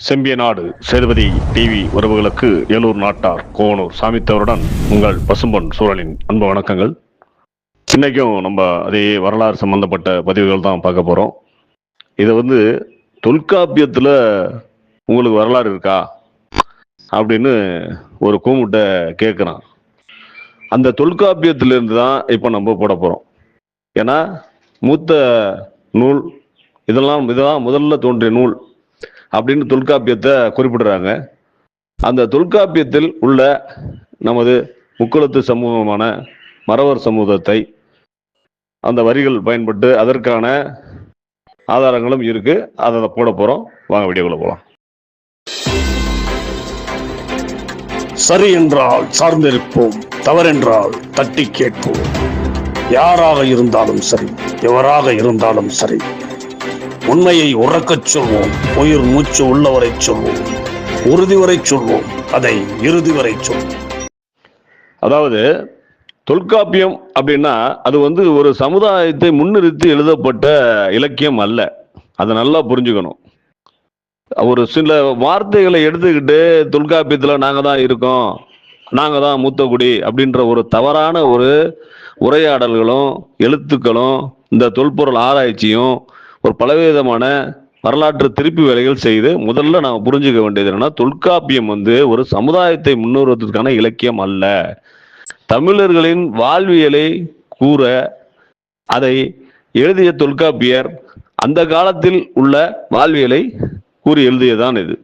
செம்பிய நாடு சேதுபதி டிவி உறவுகளுக்கு ஏலூர் நாட்டார் கோனூர் சாமித்தவருடன் உங்கள் பசும்பொன் சூழலின் அன்பு வணக்கங்கள். இன்னைக்கும் நம்ம அதே வரலாறு சம்பந்தப்பட்ட பதிவுகள் தான் பார்க்க போறோம். இதை வந்து தொல்காப்பியத்துல உங்களுக்கு வரலாறு இருக்கா? அப்படின்னு ஒரு கூமுட்டை கேட்குறான் அந்த தொல்காப்பியத்திலிருந்து தான் இப்போ நம்ம போட போகிறோம் ஏன்னா மூத்த நூல் இதெல்லாம் இதெல்லாம் முதல்ல தோன்றிய நூல் அப்படின்னு தொல்காப்பியத்தை குறிப்பிடுறாங்க. அந்த தொல்காப்பியத்தில் உள்ள நமது முக்குளத்து சமூகமான மறவர் சமூகத்தை அந்த வரிகள் பயன்பட்டு அதற்கான ஆதாரங்களும் இருக்கு. அதை போட போறோம். வாங்க வீடியோக்குள்ள போகலாம் சரி என்றால் சார்ந்திருப்போம். தவறென்றால் தட்டி கேட்போம். யாராக இருந்தாலும் சரி எவராக இருந்தாலும் சரி உண்மையை உறக்கச் சொல்வோம். உயிர் மூச்சு உள்ளவரை சொல்வோம். உறுதி வரை சொல்வோம். அதை இறுதி வரை சொல்வோம். அதாவது தொல்காப்பியம் அப்படின்னா அது வந்து ஒரு சமுதாயத்தை முன்னிறுத்தி எழுதப்பட்ட இலக்கியம் அல்ல. அதை நல்லா புரிஞ்சுக்கணும். ஒரு சில வார்த்தைகளை எடுத்துக்கிட்டு தொல்காப்பியத்தில் நாங்கள் தான் இருக்கோம் நாங்கள் தான் மூத்தகுடி அப்படின்ற ஒரு தவறான ஒரு உரையாடல்களும் எழுத்துக்களும் இந்த தொல்பொருள் ஆராய்ச்சியும் ஒரு பலவிதமான வரலாற்று திருப்பி வேலைகள் செய்து முதல்ல நாம் புரிஞ்சுக்க வேண்டியது என்னன்னா தொல்காப்பியம் வந்து ஒரு சமுதாயத்தை முன்னேறுவதற்கான இலக்கியம் அல்ல. தமிழர்களின் வாழ்வியலை கூற அதை எழுதிய தொல்காப்பியர் அந்த காலத்தில் உள்ள வாழ்வியலை கூறி எழுதியதான் இது.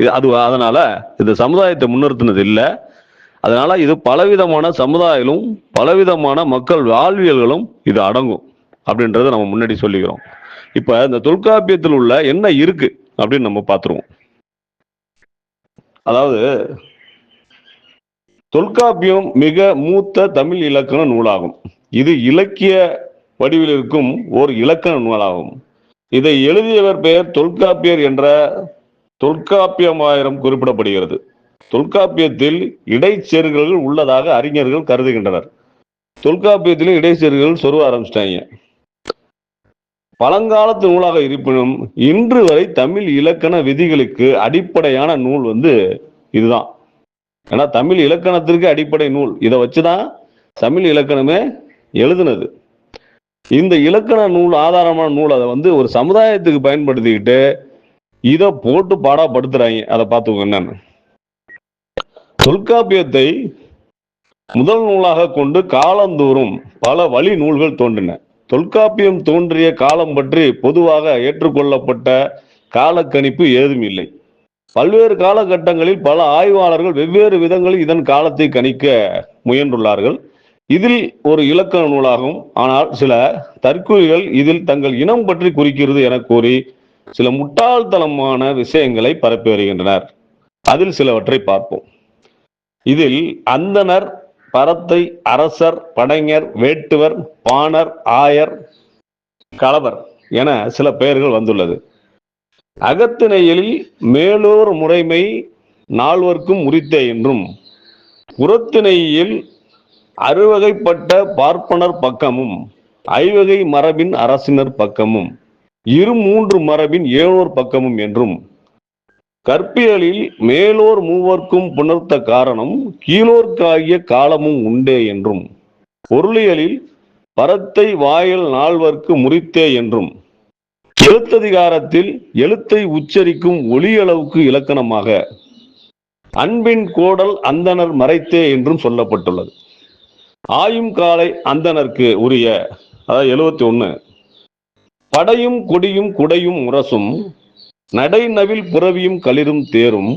இது அது அதனால இந்த சமுதாயத்தை முன்னிறுத்தினது இல்லை அதனால இது பலவிதமான சமுதாயங்களும் பலவிதமான மக்கள் வாழ்வியல்களும் இது அடங்கும் அப்படின்றத நம்ம முன்னாடி சொல்லிக்கிறோம். இப்ப இந்த தொல்காப்பியத்தில் உள்ள என்ன இருக்கு அப்படின்னு நம்ம பார்த்துருவோம் அதாவது தொல்காப்பியம் மிக மூத்த தமிழ் இலக்கண நூலாகும். இது இலக்கிய வடிவில் இருக்கும் ஓர் இலக்கண நூலாகும். இதை எழுதியவர் பெயர் தொல்காப்பியர் என்ற தொல்காப்பியமாயிரம் குறிப்பிடப்படுகிறது. தொல்காப்பியத்தில் இடைச்செருகல்கள் உள்ளதாக அறிஞர்கள் கருதுகின்றனர். தொல்காப்பியத்திலும் இடைச்செருகல் சொருவ ஆரம்பிச்சிட்டாங்க. பழங்காலத்து நூலாக இருப்பினும் இன்று வரை தமிழ் இலக்கண விதிகளுக்கு அடிப்படையான நூல் வந்து இதுதான். ஏன்னா தமிழ் இலக்கணத்திற்கு அடிப்படை நூல். இதை வச்சுதான் தமிழ் இலக்கணமே எழுதுனது. இந்த இலக்கண நூல் ஆதாரமான நூல் அதை வந்து ஒரு சமுதாயத்துக்கு பயன்படுத்திக்கிட்டு இதை போட்டு பாடாப்படுத்துறாங்க. அதை பார்த்துக்கோங்க என்னன்னு. தொல்காப்பியத்தை முதல் நூலாக கொண்டு காலந்தோறும் பல வழி நூல்கள் தோன்றின. தொல்காப்பியம் தோன்றிய காலம் பற்றி பொதுவாக ஏற்றுக்கொள்ளப்பட்ட காலக்கணிப்பு ஏதும் இல்லை. பல்வேறு காலகட்டங்களில் பல ஆய்வாளர்கள் வெவ்வேறு விதங்களில் இதன் காலத்தை கணிக்க முயன்றுள்ளார்கள். இதில் ஒரு இலக்கண நூலாகும். ஆனால் சில தற்கொலைகள் இதில் தங்கள் இனம் பற்றி குறிக்கிறது என கூறி சில முட்டாள்தனமான விஷயங்களை பரப்பி வருகின்றனர். அதில் சிலவற்றை பார்ப்போம். இதில் அந்தனர் பரத்தை அரசர் படைஞர் வேட்டுவர் பாணர் ஆயர் கலவர் என சில பெயர்கள் வந்துள்ளது. அகத்திணையில் மேலோர் முறைமை நால்வர்க்கும் உரித்த என்றும் புறத்திணையில் அறுவகைப்பட்ட பார்ப்பனர் பக்கமும் ஐவகை மரபின் அரசினர் பக்கமும் இரு மூன்று மரபின் ஏழோர் பக்கமும் என்றும் கற்பியலில் மேலோர் மூவர்க்கும் புணர்த்த காரணம் கீழோர்க்காகிய காலமும் உண்டே என்றும். பொருளியலில் பரத்தை வாயில் நால்வர்க்கு முறித்தே என்றும். எழுத்ததிகாரத்தில் எழுத்தை உச்சரிக்கும் ஒளியளவுக்கு இலக்கணமாக. அன்பின் கோடல் அந்தனர் மறைத்தே என்றும் சொல்லப்பட்டுள்ளது. ஆயும் காலை அந்தனருக்கு உரிய அதாவது எழுவத்தி ஒன்று படையும் கொடியும் குடையும் முரசும் நடைநவில் புறவியும் களிரும் தேரும்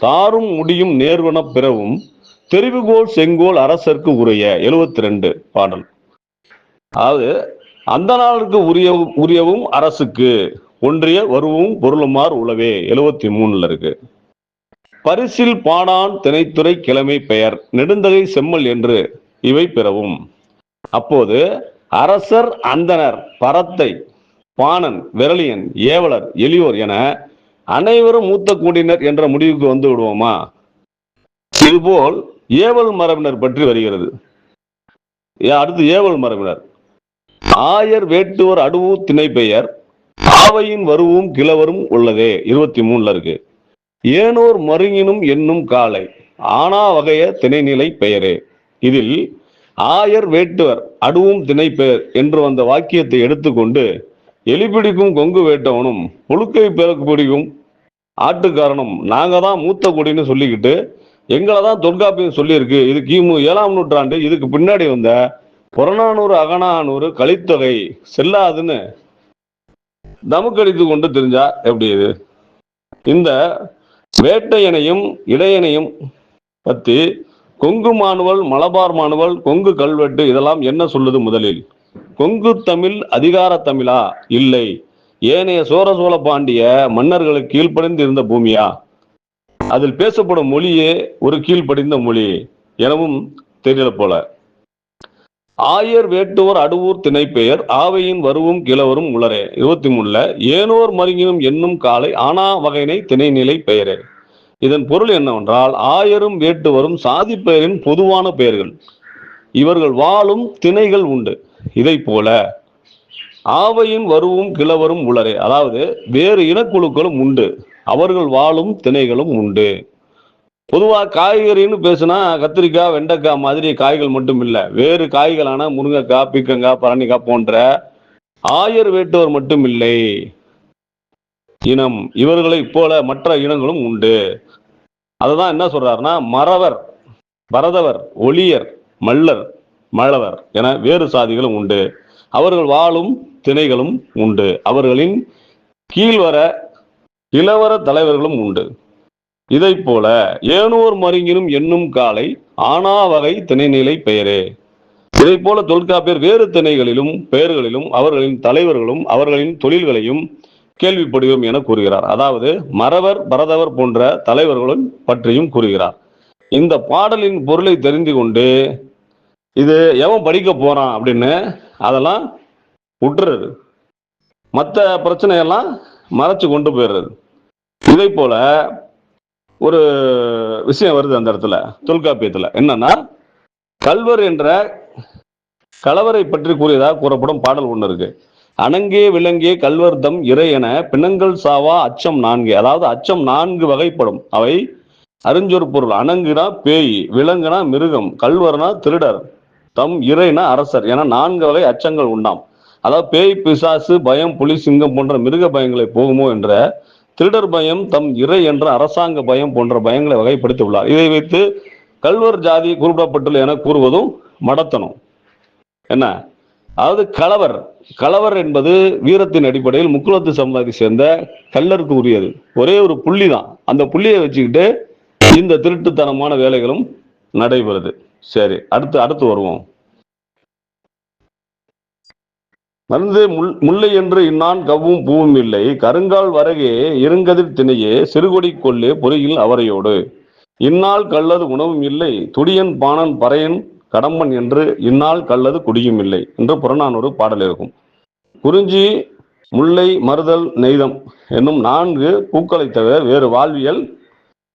தாரும் முடியும் நேர்வன பிறவும் தெரிவுகோல் செங்கோல் அரசர்க்கு உரிய. எழுவத்தி ரெண்டு பாடல். அதாவது அந்த நாளுக்கு உரிய உரியவும் அரசுக்கு ஒன்றிய வருவும் பொருளுமாறு உளவே எழுவத்தி மூணுல இருக்கு. பரிசில் பாடான் திணைத்துறை கிழமை பெயர் நெடுந்தகை செம்மல் என்று இவை பிறவும். அப்போது அரசர் அந்தனர் பரத்தை பாணன் விரலியன் ஏவலர் எளியோர் என அனைவரும் மூத்த கூடினர் என்ற முடிவுக்கு வந்து விடுவோமா? இதுபோல் ஏவல் மரபினர் பற்றி வருகிறது. ஏ- அடுத்து ஏவல் மரபினர். ஆயர் வேட்டுவர் அடுவு திணை பெயர் ஆவையின் வருவும் கிழவரும் உள்ளதே. இருபத்தி மூணுல இருக்கு. ஏனோர் மருங்கினும் என்னும் காலை ஆனா வகைய திணைநிலை பெயரே. இதில் ஆயர் வேட்டுவர் அடுவும் திணை பெயர் என்று வந்த வாக்கியத்தை எடுத்துக்கொண்டு எலி பிடிக்கும் கொங்கு வேட்டவனும் புழுக்கை பிறக்கு பிடிக்கும். ஆட்டுக்காரனும் நாங்க தான் மூத்த குடின்னு சொல்லிக்கிட்டு எங்களை தான் தொல்காப்பியம் சொல்லியிருக்கு. இது கிமு ஏழாம் நூற்றாண்டு இதுக்கு பின்னாடி வந்த புறநானூறு அகநானூறு கலித்தொகை செல்லாதுன்னு தமுக்கடித்து கொண்டு தெரிஞ்சா எப்படி இது? இந்த வேட்டையனையும் இடையனையும் பத்தி கொங்கு மானுவல் மலபார் மானுவல் கொங்கு கல்வெட்டு இதெல்லாம் என்ன சொல்லுது முதலில்? கொங்கு தமிழ் அதிகார தமிழா? இல்லை. ஏனைய சோர சோழ பாண்டிய மன்னர்களுக்கு கீழ்ப்படிந்து இருந்த பூமியா? அதில் பேசப்படும் மொழியே ஒரு கீழ்ப்படிந்த மொழி எனவும் தெரியல போல. ஆயர் வேட்டுவர் அடுவூர் திணைப்பெயர் ஆவையின் வருவும் கிழவரும் உளரே. இருபத்தி மூணுல ஏனோர் மருங்கினும் என்னும் காலை ஆனா வகையினை திணைநிலை பெயரே. இதன் பொருள் என்னவென்றால் ஆயரும் வேட்டுவரும் சாதி பெயரின் பொதுவான பெயர்கள். இவர்கள் வாழும் திணைகள் உண்டு. இதை போல ஆவையின் வருவும் கிழவரும் உளரே. அதாவது வேறு இனக்குழுக்களும் உண்டு. அவர்கள் வாழும் திணைகளும் உண்டு. பொதுவா காய்கறின்னு பேசுனா கத்திரிக்காய் வெண்டைக்காய் மாதிரி காய்கள் மட்டும் இல்லை வேறு காய்களான முருங்கைக்காய் பீக்கங்காய் பரணிக்காய் போன்ற ஆயர் வேட்டுவர் மட்டும் இல்லை இனம். இவர்களைப் போல மற்ற இனங்களும் உண்டு. அததான் என்ன சொல்றாருன்னா மறவர் பரதவர் ஒளியர் மல்லர் மழவர் என வேறு சாதிகளும் உண்டு. அவர்கள் வாழும் திணைகளும் உண்டு. அவர்களின் கீழ்வர இளவர தலைவர்களும் உண்டு. இதை போல ஏனோர் மருங்கினும் என்னும் காலை ஆனா வகை திணைநிலை பெயரே. இதை போல தொல்காப்பியர் வேறு திணைகளிலும் பெயர்களிலும் அவர்களின் தலைவர்களும் அவர்களின் தொழில்களையும் கேள்விப்படுகிறோம் என கூறுகிறார். அதாவது மறவர் பரதவர் போன்ற தலைவர்களும் பற்றியும் கூறுகிறார். இந்த பாடலின் பொருளை தெரிந்து கொண்டு இது எவன் படிக்க போறான் அப்படின்னு அதெல்லாம் விட்டுறது மற்ற பிரச்சனையெல்லாம் மறைச்சு கொண்டு போயிடுறது. இதை போல ஒரு விஷயம் வருது அந்த இடத்துல தொல்காப்பியத்தில். என்னன்னா கல்வர் என்ற கலவரை பற்றி கூறியதாக கூறப்படும் பாடல் ஒன்று இருக்கு. அணங்கே விலங்கே கல்வர்தம் இறை என பிணங்கள் சாவா அச்சம் நான்கு. அதாவது அச்சம் நான்கு வகைப்படும். அவை அறிஞ்சொரு பொருள். அணங்குனா பேய் விலங்குனா மிருகம் கல்வர்னா திருடர். தம் இறைனா அரசர். என நான்கு வகை அச்சங்கள் உண்டாம். அதாவது பேய் பிசாசு பயம் புலி சிங்கம் போன்ற மிருக பயங்களை போகுமோ என்ற திருடர் பயம் தம் இறை என்ற அரசாங்க பயம் போன்ற பயங்களை வகைப்படுத்தி உள்ளார் இதை வைத்து கல்வர் ஜாதி குறிப்பிடப்பட்டுள்ள என கூறுவதும் மடத்தனம். என்ன? அதாவது கலவர். கலவர் என்பது வீரத்தின் அடிப்படையில் முக்குளத்து சமுதாயத்தை சேர்ந்த கல்லருக்கு உரியது. ஒரே ஒரு புள்ளி தான். அந்த புள்ளியை வச்சுக்கிட்டு இந்த திருட்டுத்தனமான வேலைகளும் நடைபெறுது. சரி அடுத்து அடுத்து வருவோம். மருந்து முள் முல்லை என்று இன்னான் கவ்வும் பூவும் இல்லை. கருங்கால் வரகே இருங்கதிர் திணையே சிறுகொடி கொள்ளே பொறியில் அவரையோடு. இந்நாள் கல்லது உணவும் இல்லை. துடியன் பாணன் பறையன் கடம்பன் என்று இந்நாள் கல்லது குடியும் இல்லை என்று புறநானூறு பாடல் இருக்கும் குறிஞ்சி முல்லை மருதல் நெய்தம் என்னும் நான்கு பூக்களை தவிர வேறு வாழ்வியல்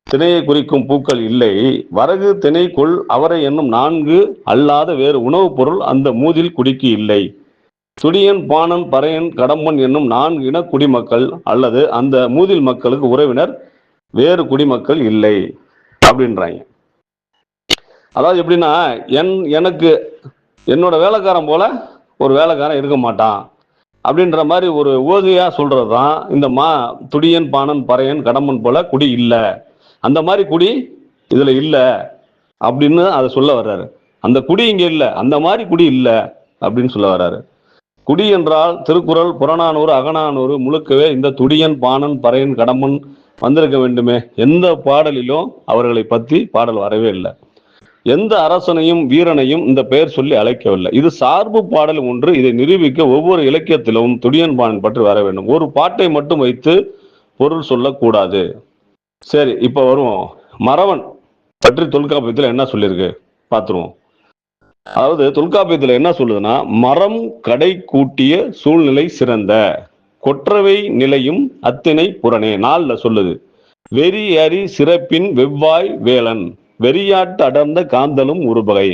திணையை குறிக்கும் பூக்கள் இல்லை. வரகு திணை கொள் அவரை என்னும் நான்கு அல்லாத வேறு உணவுப் பொருள் அந்த மூதில் குடிக்கு இல்லை. துடியன் பாணன் பறையன் கடம்பன் என்னும் நான்கு இன குடிமக்கள் அல்லது அந்த மூதில் மக்களுக்கு உறவினர் வேறு குடிமக்கள் இல்லை. அப்படின்றாங்க. அதாவது எப்படின்னா என் எனக்கு என்னோட வேலைக்காரன் போல ஒரு வேலைக்காரன் இருக்க மாட்டான். அப்படின்ற மாதிரி ஒரு ஓகையா சொல்றது தான் இந்த மா துடியன் பாணன் பறையன் கடம்பன் போல குடி இல்லை. அந்த மாதிரி குடி இதில் இல்லை அப்படின்னு அதை சொல்ல வர்றாரு. அந்த குடி இங்கே இல்லை அந்த மாதிரி குடி இல்லை அப்படின்னு சொல்ல வர்றாரு. குடி என்றால் திருக்குறள் புறநானூறு அகநானூறு முழுக்கவே இந்த துடியன் பாணன் பறையன் கடம்பன் வந்திருக்க வேண்டுமே. எந்த பாடலிலும் அவர்களை பற்றி பாடல் வரவே இல்லை. எந்த அரசனையும் வீரனையும் இந்த பெயர் சொல்லி அழைக்கவில்லை. இது சார்பு பாடல் ஒன்று. இதை நிரூபிக்க ஒவ்வொரு இலக்கியத்திலும் துடியன் பாணன் பற்றி வர வேண்டும். ஒரு பாட்டை மட்டும் வைத்து பொருள் சொல்லக்கூடாது. சரி இப்போ வருவோம். மறவன் பற்றி தொல்காப்பியத்தில் என்ன சொல்லியிருக்கு பார்த்துருவோம் அதாவது தொல்காப்பியத்தில் என்ன சொல்லுதுன்னா மரம் கடை கூட்டிய சூழ்நிலை சிறந்த கொற்றவை நிலையும் அத்தினை புறனே. நாளில் சொல்லுது வெறி அறி சிறப்பின் வெவ்வாய் வேலன் வெறியாட்டு அடர்ந்த காந்தலும் உருபகை.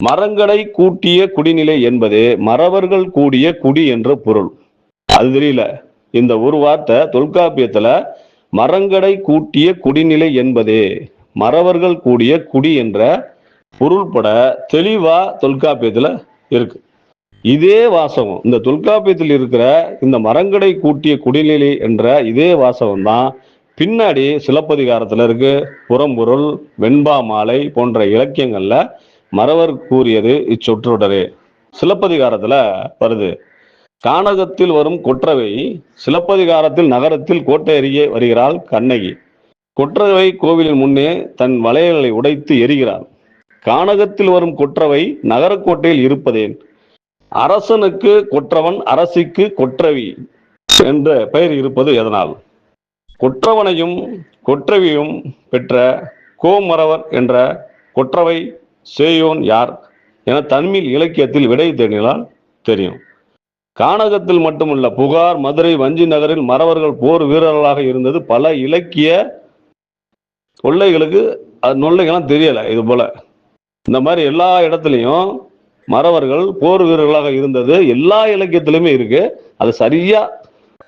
மரங்களை கூட்டிய குடிநிலை என்பது மறவர்கள் கூடிய குடி என்ற பொருள். அது தெரியல. இந்த ஒரு வார்த்தை தொல்காப்பியத்துல மரங்கடை கூட்டிய குடிநிலை என்பதே. மறவர்கள் கூடிய குடி என்ற பொருள்பட தெளிவா தொல்காப்பியத்துல இருக்கு. இதே வாசகம் இந்த தொல்காப்பியத்தில் இருக்கிற இந்த மரங்கடை கூட்டிய குடிநிலை என்ற இதே வாசகம் தான் பின்னாடி சிலப்பதிகாரத்துல இருக்கு. புறம்பொருள் வெண்பா மாலை போன்ற இலக்கியங்கள்ல மறவர் கூறியது இச்சொற்றொடரே. சிலப்பதிகாரத்துல வருது. கானகத்தில் வரும் கொற்றவை சிலப்பதிகாரத்தில் நகரத்தில் கோட்டை அருகே வருகிறாள் கண்ணகி. கொற்றவை கோவிலின் முன்னே தன் வளையல்களை உடைத்து எரிகிறாள். கானகத்தில் வரும் கொற்றவை நகரக்கோட்டையில் இருப்பதேன். அரசனுக்கு கொற்றவன் அரசிக்கு கொற்றவி என்ற பெயர் இருப்பது எதனால்? கொற்றவனையும் கொற்றவியும் பெற்ற கோமரவர் என்ற கொற்றவை சேயோன் யார்? என தமிழ் இலக்கியத்தில் விடை தேடினால் தெரியும். கானகத்தில் மட்டுமல்ல புகார் மதுரை வஞ்சி நகரில் மறவர்கள் போர் வீரர்களாக இருந்தது. பல இலக்கிய கொள்ளைகளுக்கு அது நொல்லைகள்லாம் தெரியலை இது போல. இந்த மாதிரி எல்லா இடத்துலையும் மறவர்கள் போர் வீரர்களாக இருந்தது. எல்லா இலக்கியத்திலுமே இருக்கு. அது சரியா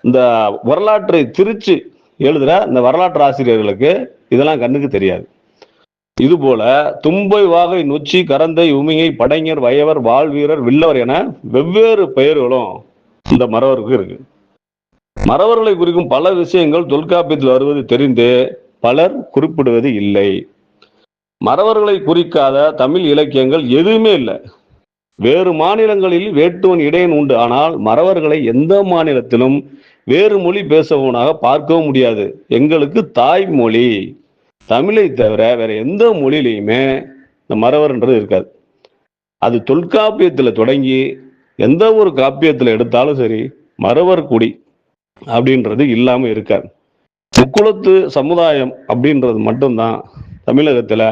இந்த வரலாற்றை திரிச்சு எழுதுற இந்த வரலாற்று ஆசிரியர்களுக்கு இதெல்லாம் கண்ணுக்கு தெரியாது. இதுபோல தும்பை வாகை நொச்சி கரந்தை உமிகை படைஞர் வயவர் வாழ்வீரர் வில்லவர் என வெவ்வேறு பெயர்களும் இந்த மறவருக்கு இருக்கு. மறவர்களை குறிக்கும் பல விஷயங்கள் தொல்காப்பியத்தில் வருவது தெரிந்து பலர் குறிப்பிடுவது இல்லை. மறவர்களை குறிக்காத தமிழ் இலக்கியங்கள் எதுவுமே இல்லை. வேறு மாநிலங்களில் வேட்டுவன் இடையன் உண்டு. ஆனால் மறவர்களை எந்த மாநிலத்திலும் வேறு மொழி பேசுபவனாக பார்க்கவும் முடியாது. எங்களுக்கு தாய்மொழி. தமிழை தவிர வேற எந்த மொழியிலையுமே இந்த மறவர்ன்றது இருக்காது. அது தொல்காப்பியத்தில் தொடங்கி எந்த ஒரு காப்பியத்தில் எடுத்தாலும் சரி மறவர் குடி அப்படின்றது இல்லாமல் இருக்காது. முக்குளத்து சமுதாயம் அப்படின்றது மட்டும்தான் தமிழகத்தில்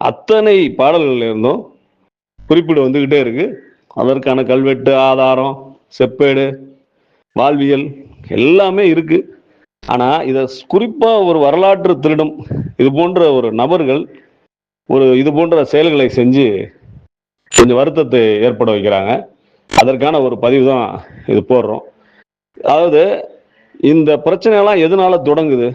அத்தனை பாடல்கள்லேருந்தும் இருந்தும் குறிப்பிடு வந்துகிட்டே இருக்கு. அதற்கான கல்வெட்டு ஆதாரம் செப்பேடு வாழ்வியல் எல்லாமே இருக்குது ஆனா இத குறிப்பா ஒரு வரலாற்று திருடும் இது போன்ற ஒரு நபர்கள் ஒரு இது போன்ற செயல்களை செஞ்சு கொஞ்சம் வருத்தத்தை ஏற்பட வைக்கிறாங்க. அதற்கான ஒரு பதிவு தான் இது போடுறோம். அதாவது இந்த பிரச்சனையெல்லாம் எதனால தொடங்குது?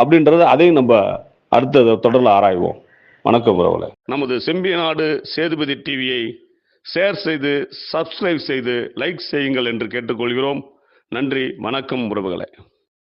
அப்படின்றத அதையும் நம்ம அடுத்த தொடர்ல ஆராய்வோம். வணக்கம் உறவுகளே. நமது செம்பியநாடு சேதுபதி டிவியை ஷேர் செய்து சப்ஸ்கிரைப் செய்து லைக் செய்யுங்கள் என்று கேட்டுக்கொள்கிறோம். நன்றி வணக்கம் உறவுகளை.